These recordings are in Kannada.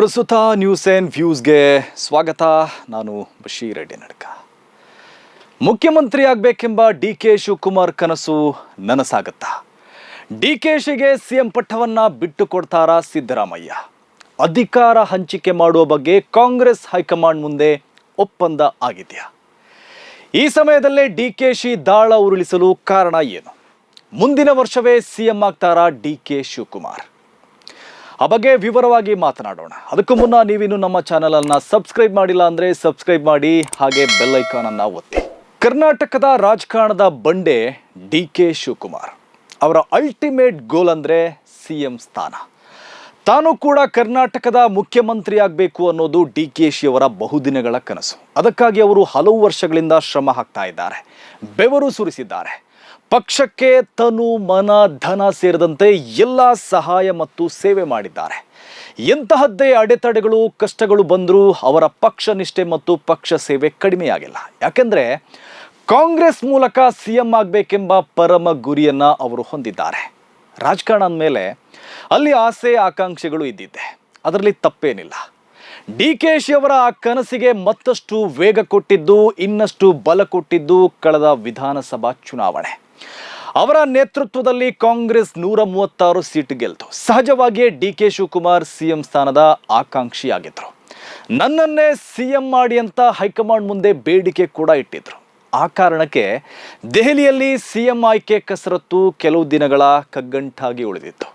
ಪ್ರಸ್ತುತ ನ್ಯೂಸ್ ಆ್ಯಂಡ್ ವ್ಯೂಸ್ಗೆ ಸ್ವಾಗತ. ನಾನು ಬಶೀರ್ ರೆಡ್ಡಿ ನಡ್ಕ ಮುಖ್ಯಮಂತ್ರಿ ಆಗಬೇಕೆಂಬ ಡಿ ಕೆ ಶಿವಕುಮಾರ್ ಕನಸು ನನಸಾಗತ್ತಾ? ಡಿ ಕೆ ಶಿಗೆ ಸಿ ಎಂ ಪಟ್ಟವನ್ನ ಬಿಟ್ಟು ಕೊಡ್ತಾರಾ ಸಿದ್ದರಾಮಯ್ಯ? ಅಧಿಕಾರ ಹಂಚಿಕೆ ಮಾಡುವ ಬಗ್ಗೆ ಕಾಂಗ್ರೆಸ್ ಹೈಕಮಾಂಡ್ ಮುಂದೆ ಒಪ್ಪಂದ ಆಗಿದೆಯಾ? ಈ ಸಮಯದಲ್ಲೇ ಡಿ ಕೆ ಶಿ ದಾಳ ಉರುಳಿಸಲು ಕಾರಣ ಏನು? ಮುಂದಿನ ವರ್ಷವೇ ಸಿ ಎಂ ಆಗ್ತಾರಾ ಡಿ ಕೆ ಶಿವಕುಮಾರ್? ಆ ಬಗ್ಗೆ ವಿವರವಾಗಿ ಮಾತನಾಡೋಣ. ಅದಕ್ಕೂ ಮುನ್ನ ನೀವಿನ್ನು ನಮ್ಮ ಚಾನೆಲ್ ಅನ್ನ ಸಬ್ಸ್ಕ್ರೈಬ್ ಮಾಡಿಲ್ಲ ಅಂದ್ರೆ ಸಬ್ಸ್ಕ್ರೈಬ್ ಮಾಡಿ, ಹಾಗೆ ಬೆಲ್ ಐಕಾನ್ ಅನ್ನ ಒತ್ತಿ. ಕರ್ನಾಟಕದ ರಾಜಕಾರಣದ ಬಂಡೆ ಡಿ ಕೆ ಶಿವಕುಮಾರ್. ಅವರ ಅಲ್ಟಿಮೇಟ್ ಗೋಲ್ ಅಂದ್ರೆ ಸಿ ಎಂ ಸ್ಥಾನ. ತಾನು ಕೂಡ ಕರ್ನಾಟಕದ ಮುಖ್ಯಮಂತ್ರಿ ಆಗಬೇಕು ಅನ್ನೋದು ಡಿ ಕೆ ಶಿ ಅವರ ಬಹುದಿನಗಳ ಕನಸು. ಅದಕ್ಕಾಗಿ ಅವರು ಹಲವು ವರ್ಷಗಳಿಂದ ಶ್ರಮ ಹಾಕ್ತಾ ಇದ್ದಾರೆ. ಬೆವರು ಸುರಿಸಿದ್ದಾರೆ. ಪಕ್ಷಕ್ಕೆ ತನು ಮನ, ಧನ ಸೇರಿದಂತೆ ಎಲ್ಲ ಸಹಾಯ ಮತ್ತು ಸೇವೆ ಮಾಡಿದ್ದಾರೆ. ಎಂತಹದ್ದೇ ಅಡೆತಡೆಗಳು, ಕಷ್ಟಗಳು ಬಂದರೂ ಅವರ ಪಕ್ಷ ನಿಷ್ಠೆ ಮತ್ತು ಪಕ್ಷ ಸೇವೆ ಕಡಿಮೆಯಾಗಿಲ್ಲ. ಯಾಕೆಂದರೆ ಕಾಂಗ್ರೆಸ್ ಮೂಲಕ ಸಿ ಎಂ ಆಗಬೇಕೆಂಬ ಪರಮ ಗುರಿಯನ್ನು ಅವರು ಹೊಂದಿದ್ದಾರೆ. ರಾಜಕಾರಣ ಅಂದಮೇಲೆ ಅಲ್ಲಿ ಆಸೆ, ಆಕಾಂಕ್ಷೆಗಳು ಇದ್ದಿದ್ದೆ. ಅದರಲ್ಲಿ ತಪ್ಪೇನಿಲ್ಲ. ಡಿ ಕೆ ಶಿ ಅವರ ಆ ಕನಸಿಗೆ ಮತ್ತಷ್ಟು ವೇಗ ಕೊಟ್ಟಿದ್ದು, ಇನ್ನಷ್ಟು ಬಲ ಕೊಟ್ಟಿದ್ದು ಕಳೆದ ವಿಧಾನಸಭಾ ಚುನಾವಣೆ. ಅವರ ನೇತೃತ್ವದಲ್ಲಿ ಕಾಂಗ್ರೆಸ್ ನೂರ ಮೂವತ್ತಾರು ಸೀಟ್ ಗೆಲ್ತು. ಸಹಜವಾಗಿಯೇ ಡಿ ಕೆ ಶಿವಕುಮಾರ್ ಸಿಎಂ ಸ್ಥಾನದ ಆಕಾಂಕ್ಷಿಯಾಗಿದ್ರು. ನನ್ನನ್ನೇ ಸಿಎಂ ಮಾಡಿ ಅಂತ ಹೈಕಮಾಂಡ್ ಮುಂದೆ ಬೇಡಿಕೆ ಕೂಡ ಇಟ್ಟಿದ್ರು. ಆ ಕಾರಣಕ್ಕೆ ದೆಹಲಿಯಲ್ಲಿ ಸಿಎಂ ಆಯ್ಕೆ ಕಸರತ್ತು ಕೆಲವು ದಿನಗಳ ಕಗ್ಗಂಟಾಗಿ ಉಳಿದಿತ್ತು.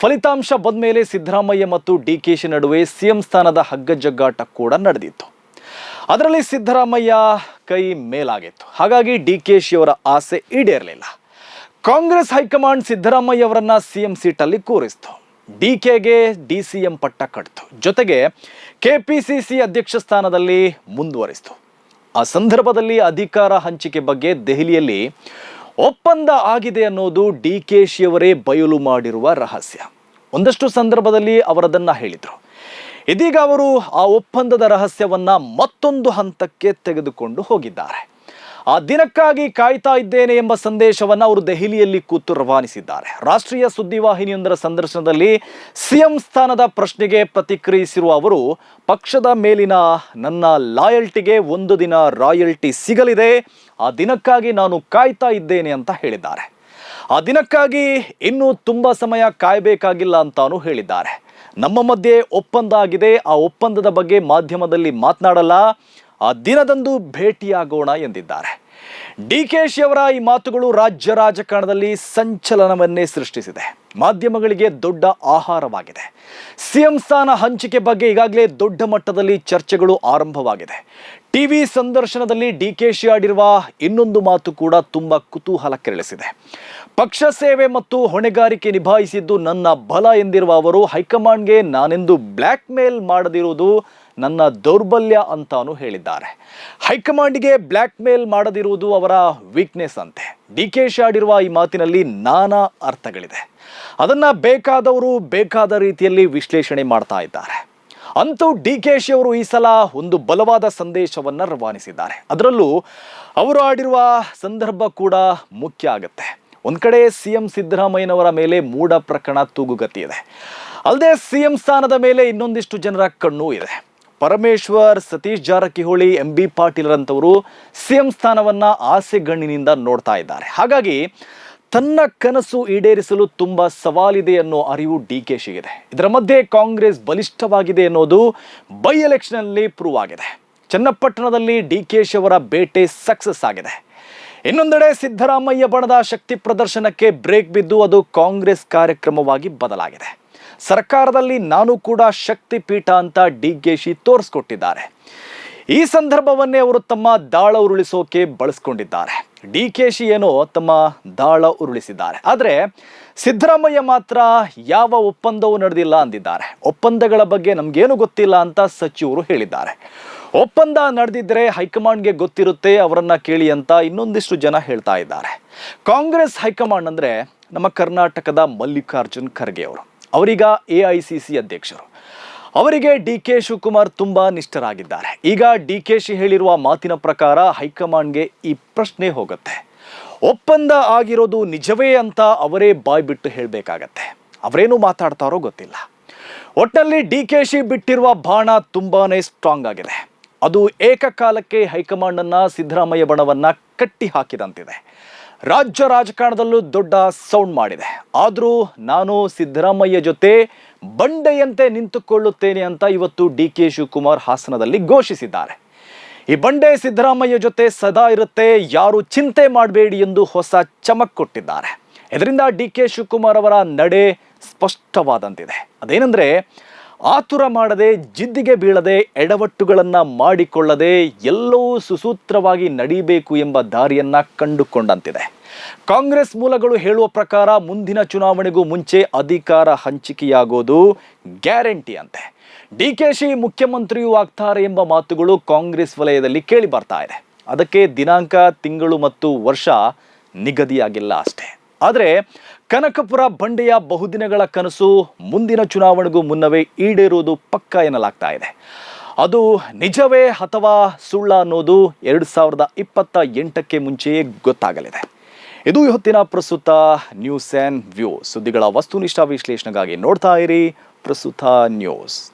ಫಲಿತಾಂಶ ಬಂದ ಮೇಲೆ ಸಿದ್ದರಾಮಯ್ಯ ಮತ್ತು ಡಿ ಕೆ ಶಿ ನಡುವೆ ಸಿಎಂ ಸ್ಥಾನದ ಹಗ್ಗಜಗ್ಗಾಟ ಕೂಡ ನಡೆದಿತ್ತು. ಅದರಲ್ಲಿ ಸಿದ್ದರಾಮಯ್ಯ ಕೈ ಮೇಲಾಗಿತ್ತು. ಹಾಗಾಗಿ ಡಿ ಕೆ ಶಿಯವರ ಆಸೆ ಈಡೇರಲಿಲ್ಲ. ಕಾಂಗ್ರೆಸ್ ಹೈಕಮಾಂಡ್ ಸಿದ್ದರಾಮಯ್ಯ ಅವರನ್ನ ಸಿಎಂ ಸೀಟಲ್ಲಿ ಕೂರಿಸ್ತು. ಡಿ ಕೆಗೆ ಡಿ ಸಿ ಎಂ ಪಟ್ಟ ಕಟ್ತು. ಜೊತೆಗೆ ಕೆ ಪಿ ಸಿ ಸಿ ಅಧ್ಯಕ್ಷ ಸ್ಥಾನದಲ್ಲಿ ಮುಂದುವರಿಸಿತು. ಆ ಸಂದರ್ಭದಲ್ಲಿ ಅಧಿಕಾರ ಹಂಚಿಕೆ ಬಗ್ಗೆ ದೆಹಲಿಯಲ್ಲಿ ಒಪ್ಪಂದ ಆಗಿದೆ ಅನ್ನೋದು ಡಿ ಕೆ ಶಿಯವರೇ ಬಯಲು ಮಾಡಿರುವ ರಹಸ್ಯ. ಒಂದಷ್ಟು ಸಂದರ್ಭದಲ್ಲಿ ಅವರದನ್ನ ಹೇಳಿದರು. ಇದೀಗ ಅವರು ಆ ಒಪ್ಪಂದದ ರಹಸ್ಯವನ್ನ ಮತ್ತೊಂದು ಹಂತಕ್ಕೆ ತೆಗೆದುಕೊಂಡು ಹೋಗಿದ್ದಾರೆ. ಆ ದಿನಕ್ಕಾಗಿ ಕಾಯ್ತಾ ಇದ್ದೇನೆ ಎಂಬ ಸಂದೇಶವನ್ನು ಅವರು ದೆಹಲಿಯಲ್ಲಿ ಕೂತು ರವಾನಿಸಿದ್ದಾರೆ. ರಾಷ್ಟ್ರೀಯ ಸುದ್ದಿವಾಹಿನಿಯೊಂದರ ಸಂದರ್ಶನದಲ್ಲಿ ಸಿಎಂ ಸ್ಥಾನದ ಪ್ರಶ್ನೆಗೆ ಪ್ರತಿಕ್ರಿಯಿಸಿರುವ ಅವರು, ಪಕ್ಷದ ಮೇಲಿನ ನನ್ನ ಲಾಯಲ್ಟಿಗೆ ಒಂದು ದಿನ ರಾಯಲ್ಟಿ ಸಿಗಲಿದೆ, ಆ ದಿನಕ್ಕಾಗಿ ನಾನು ಕಾಯ್ತಾ ಇದ್ದೇನೆ ಅಂತ ಹೇಳಿದ್ದಾರೆ. ಆ ದಿನಕ್ಕಾಗಿ ಇನ್ನೂ ತುಂಬ ಸಮಯ ಕಾಯಬೇಕಾಗಿಲ್ಲ ಅಂತಾನು ಹೇಳಿದ್ದಾರೆ. ನಮ್ಮ ಮಧ್ಯೆ ಒಪ್ಪಂದ ಆಗಿದೆ. ಆ ಒಪ್ಪಂದದ ಬಗ್ಗೆ ಮಾಧ್ಯಮದಲ್ಲಿ ಮಾತನಾಡಲ್ಲ. ಆ ದಿನದಂದು ಭೇಟಿಯಾಗೋಣ ಎಂದಿದ್ದಾರೆ. ಡಿ ಕೆ ಅವರ ಈ ಮಾತುಗಳು ರಾಜ್ಯ ರಾಜಕಾರಣದಲ್ಲಿ ಸಂಚಲನವನ್ನೇ ಸೃಷ್ಟಿಸಿದೆ. ಮಾಧ್ಯಮಗಳಿಗೆ ದೊಡ್ಡ ಆಹಾರವಾಗಿದೆ. ಸಿಎಂ ಸ್ಥಾನ ಹಂಚಿಕೆ ಬಗ್ಗೆ ಈಗಾಗಲೇ ದೊಡ್ಡ ಮಟ್ಟದಲ್ಲಿ ಚರ್ಚೆಗಳು ಆರಂಭವಾಗಿದೆ. ಟಿವಿ ಸಂದರ್ಶನದಲ್ಲಿ ಡಿ ಕೆ ಶಿ ಆಡಿರುವ ಇನ್ನೊಂದು ಮಾತು ಕೂಡ ತುಂಬ ಕುತೂಹಲ ಕೆರಳಿಸಿದೆ ಪಕ್ಷ ಸೇವೆ ಮತ್ತು ಹೊಣೆಗಾರಿಕೆ ನಿಭಾಯಿಸಿದ್ದು ನನ್ನ ಬಲ ಎಂದಿರುವ ಅವರು ಹೈಕಮಾಂಡ್ಗೆ ನಾನೆಂದು ಬ್ಲ್ಯಾಕ್ ಮೇಲ್ ಮಾಡದಿರುವುದು ನನ್ನ ದೌರ್ಬಲ್ಯ ಅಂತಾನು ಹೇಳಿದ್ದಾರೆ. ಹೈಕಮಾಂಡ್ಗೆ ಬ್ಲ್ಯಾಕ್ ಮೇಲ್ ಮಾಡದಿರುವುದು ಅವರ ವೀಕ್ನೆಸ್ ಅಂತೆ. ಡಿ ಕೆ ಶಿ ಆಡಿರುವ ಈ ಮಾತಿನಲ್ಲಿ ನಾನಾ ಅರ್ಥಗಳಿದೆ. ಅದನ್ನ ಬೇಕಾದವರು ಬೇಕಾದ ರೀತಿಯಲ್ಲಿ ವಿಶ್ಲೇಷಣೆ ಮಾಡ್ತಾ ಇದ್ದಾರೆ. ಅಂತೂ ಡಿ ಕೆ ಶಿ ಅವರು ಈ ಸಲ ಒಂದು ಬಲವಾದ ಸಂದೇಶವನ್ನ ರವಾನಿಸಿದ್ದಾರೆ. ಅದರಲ್ಲೂ ಅವರು ಆಡಿರುವ ಸಂದರ್ಭ ಕೂಡ ಮುಖ್ಯ ಆಗುತ್ತೆ. ಒಂದು ಕಡೆ ಸಿ ಎಂ ಸಿದ್ದರಾಮಯ್ಯನವರ ಮೇಲೆ ಮೂಢ ಪ್ರಕರಣ ತೂಗುಗತಿ ಇದೆ ಅಲ್ಲದೆ ಸಿ ಎಂ ಸ್ಥಾನದ ಮೇಲೆ ಇನ್ನೊಂದಿಷ್ಟು ಜನರ ಕಣ್ಣು ಇದೆ. ಪರಮೇಶ್ವರ್, ಸತೀಶ್ ಜಾರಕಿಹೊಳಿ, ಎಂ ಬಿ ಪಾಟೀಲ್ರಂತವರು ಸಿಎಂ ಸ್ಥಾನವನ್ನ ಆಸೆಗಣ್ಣಿನಿಂದ ನೋಡ್ತಾ ಇದ್ದಾರೆ. ಹಾಗಾಗಿ ತನ್ನ ಕನಸು ಈಡೇರಿಸಲು ತುಂಬ ಸವಾಲಿದೆ ಅನ್ನೋ ಅರಿವು ಡಿ ಕೆ ಶಿಗಿದೆ ಇದರ ಮಧ್ಯೆ ಕಾಂಗ್ರೆಸ್ ಬಲಿಷ್ಠವಾಗಿದೆ ಅನ್ನೋದು ಬೈ ಎಲೆಕ್ಷನಲ್ಲಿ ಪ್ರೂವ್ ಆಗಿದೆ. ಚನ್ನಪಟ್ಟಣದಲ್ಲಿ ಡಿ ಕೆ ಶಿ ಅವರ ಬೇಟೆ ಸಕ್ಸಸ್ ಆಗಿದೆ. ಇನ್ನೊಂದೆಡೆ ಸಿದ್ದರಾಮಯ್ಯ ಬಣದ ಶಕ್ತಿ ಪ್ರದರ್ಶನಕ್ಕೆ ಬ್ರೇಕ್ ಬಿದ್ದು ಅದು ಕಾಂಗ್ರೆಸ್ ಕಾರ್ಯಕ್ರಮವಾಗಿ ಬದಲಾಗಿದೆ. ಸರ್ಕಾರದಲ್ಲಿ ನಾನು ಕೂಡ ಶಕ್ತಿ ಪೀಠ ಅಂತ ಡಿ ಕೆ ಶಿ ತೋರಿಸ್ಕೊಟ್ಟಿದ್ದಾರೆ. ಈ ಸಂದರ್ಭವನ್ನೇ ಅವರು ತಮ್ಮ ದಾಳ ಉರುಳಿಸೋಕೆ ಬಳಸ್ಕೊಂಡಿದ್ದಾರೆ. ಡಿ ಕೆ ಶಿ ಏನೋ ತಮ್ಮ ದಾಳ ಉರುಳಿಸಿದ್ದಾರೆ. ಆದರೆ ಸಿದ್ದರಾಮಯ್ಯ ಮಾತ್ರ ಯಾವ ಒಪ್ಪಂದವೂ ನಡೆದಿಲ್ಲ ಅಂದಿದ್ದಾರೆ. ಒಪ್ಪಂದಗಳ ಬಗ್ಗೆ ನಮಗೇನು ಗೊತ್ತಿಲ್ಲ ಅಂತ ಸಚಿವರು ಹೇಳಿದ್ದಾರೆ. ಒಪ್ಪಂದ ನಡೆದಿದ್ದರೆ ಹೈಕಮಾಂಡ್ಗೆ ಗೊತ್ತಿರುತ್ತೆ, ಅವರನ್ನು ಕೇಳಿ ಅಂತ ಇನ್ನೊಂದಿಷ್ಟು ಜನ ಹೇಳ್ತಾ ಇದ್ದಾರೆ. ಕಾಂಗ್ರೆಸ್ ಹೈಕಮಾಂಡ್ ಅಂದರೆ ನಮ್ಮ ಕರ್ನಾಟಕದ ಮಲ್ಲಿಕಾರ್ಜುನ್ ಖರ್ಗೆ ಅವರು. ಅವರೀಗ ಎ ಐ ಸಿ ಸಿ ಅಧ್ಯಕ್ಷರು. ಅವರಿಗೆ ಡಿ ಕೆ ಶಿವಕುಮಾರ್ ತುಂಬಾ ನಿಷ್ಠರಾಗಿದ್ದಾರೆ. ಈಗ ಡಿ ಕೆ ಶಿ ಹೇಳಿರುವ ಮಾತಿನ ಪ್ರಕಾರ ಹೈಕಮಾಂಡ್ಗೆ ಈ ಪ್ರಶ್ನೆ ಹೋಗುತ್ತೆ. ಒಪ್ಪಂದ ಆಗಿರೋದು ನಿಜವೇ ಅಂತ ಅವರೇ ಬಾಯ್ ಬಿಟ್ಟು ಹೇಳಬೇಕಾಗತ್ತೆ. ಅವರೇನು ಮಾತಾಡ್ತಾರೋ ಗೊತ್ತಿಲ್ಲ. ಒಟ್ಟಲ್ಲಿ ಡಿ ಕೆ ಶಿ ಬಿಟ್ಟಿರುವ ಬಾಣ ತುಂಬಾ ಸ್ಟ್ರಾಂಗ್ ಆಗಿದೆ. ಅದು ಏಕಕಾಲಕ್ಕೆ ಹೈಕಮಾಂಡನ್ನು ಸಿದ್ದರಾಮಯ್ಯ ಬಣವನ್ನ ಕಟ್ಟಿ ಹಾಕಿದಂತಿದೆ ರಾಜ್ಯ ರಾಜಕಾರಣದಲ್ಲೂ ದೊಡ್ಡ ಸೌಂಡ್ ಮಾಡಿದೆ. ಆದರೂ ನಾನು ಸಿದ್ದರಾಮಯ್ಯ ಜೊತೆ ಬಂಡೆಯಂತೆ ನಿಂತುಕೊಳ್ಳುತ್ತೇನೆ ಅಂತ ಇವತ್ತು ಡಿ ಕೆ ಶಿವಕುಮಾರ್ ಹಾಸನದಲ್ಲಿ ಘೋಷಿಸಿದ್ದಾರೆ. ಈ ಬಂಡೆ ಸಿದ್ದರಾಮಯ್ಯ ಜೊತೆ ಸದಾ ಇರುತ್ತೆ, ಯಾರು ಚಿಂತೆ ಮಾಡಬೇಡಿ ಎಂದು ಹೊಸ ಚಮಕ್ ಕೊಟ್ಟಿದ್ದಾರೆ. ಇದರಿಂದ ಡಿ ಕೆ ಶಿವಕುಮಾರ್ ಅವರ ನಡೆ ಸ್ಪಷ್ಟವಾದಂತಿದೆ. ಅದೇನೆಂದ್ರೆ ಆತುರ ಮಾಡದೆ, ಜಿದ್ದಿಗೆ ಬೀಳದೆ, ಎಡವಟ್ಟುಗಳನ್ನು ಮಾಡಿಕೊಳ್ಳದೆ ಎಲ್ಲವೂ ಸುಸೂತ್ರವಾಗಿ ನಡೀಬೇಕು ಎಂಬ ದಾರಿಯನ್ನು ಕಂಡುಕೊಂಡಂತಿದೆ. ಕಾಂಗ್ರೆಸ್ ಮೂಲಗಳು ಹೇಳುವ ಪ್ರಕಾರ ಮುಂದಿನ ಚುನಾವಣೆಗೂ ಮುಂಚೆ ಅಧಿಕಾರ ಹಂಚಿಕೆಯಾಗೋದು ಗ್ಯಾರಂಟಿ ಅಂತೆ. ಡಿ ಕೆ ಶಿ ಮುಖ್ಯಮಂತ್ರಿಯೂ ಆಗ್ತಾರೆ ಎಂಬ ಮಾತುಗಳು ಕಾಂಗ್ರೆಸ್ ವಲಯದಲ್ಲಿ ಕೇಳಿ ಬರ್ತಾ ಇದೆ. ಅದಕ್ಕೆ ದಿನಾಂಕ, ತಿಂಗಳು ಮತ್ತು ವರ್ಷ ನಿಗದಿಯಾಗಿಲ್ಲ ಅಷ್ಟೇ. ಆದರೆ ಕನಕಪುರ ಬಂಡೆಯ ಬಹುದಿನಗಳ ಕನಸು ಮುಂದಿನ ಚುನಾವಣೆಗೂ ಮುನ್ನವೇ ಈಡೇರುವುದು ಪಕ್ಕ ಎನ್ನಲಾಗ್ತಾ ಇದೆ. ಅದು ನಿಜವೇ ಅಥವಾ ಸುಳ್ಳ ಅನ್ನೋದು ಎರಡು ಸಾವಿರದ ಇಪ್ಪತ್ತ ಎಂಟಕ್ಕೆ ಮುಂಚೆಯೇ ಗೊತ್ತಾಗಲಿದೆ. ಇದು ಇವತ್ತಿನ ಪ್ರಸ್ತುತ ನ್ಯೂಸ್ ಆ್ಯಂಡ್ ವ್ಯೂ. ಸುದ್ದಿಗಳ ವಸ್ತುನಿಷ್ಠ ವಿಶ್ಲೇಷಣೆಗಾಗಿ ನೋಡ್ತಾ ಇರಿ ಪ್ರಸ್ತುತ ನ್ಯೂಸ್.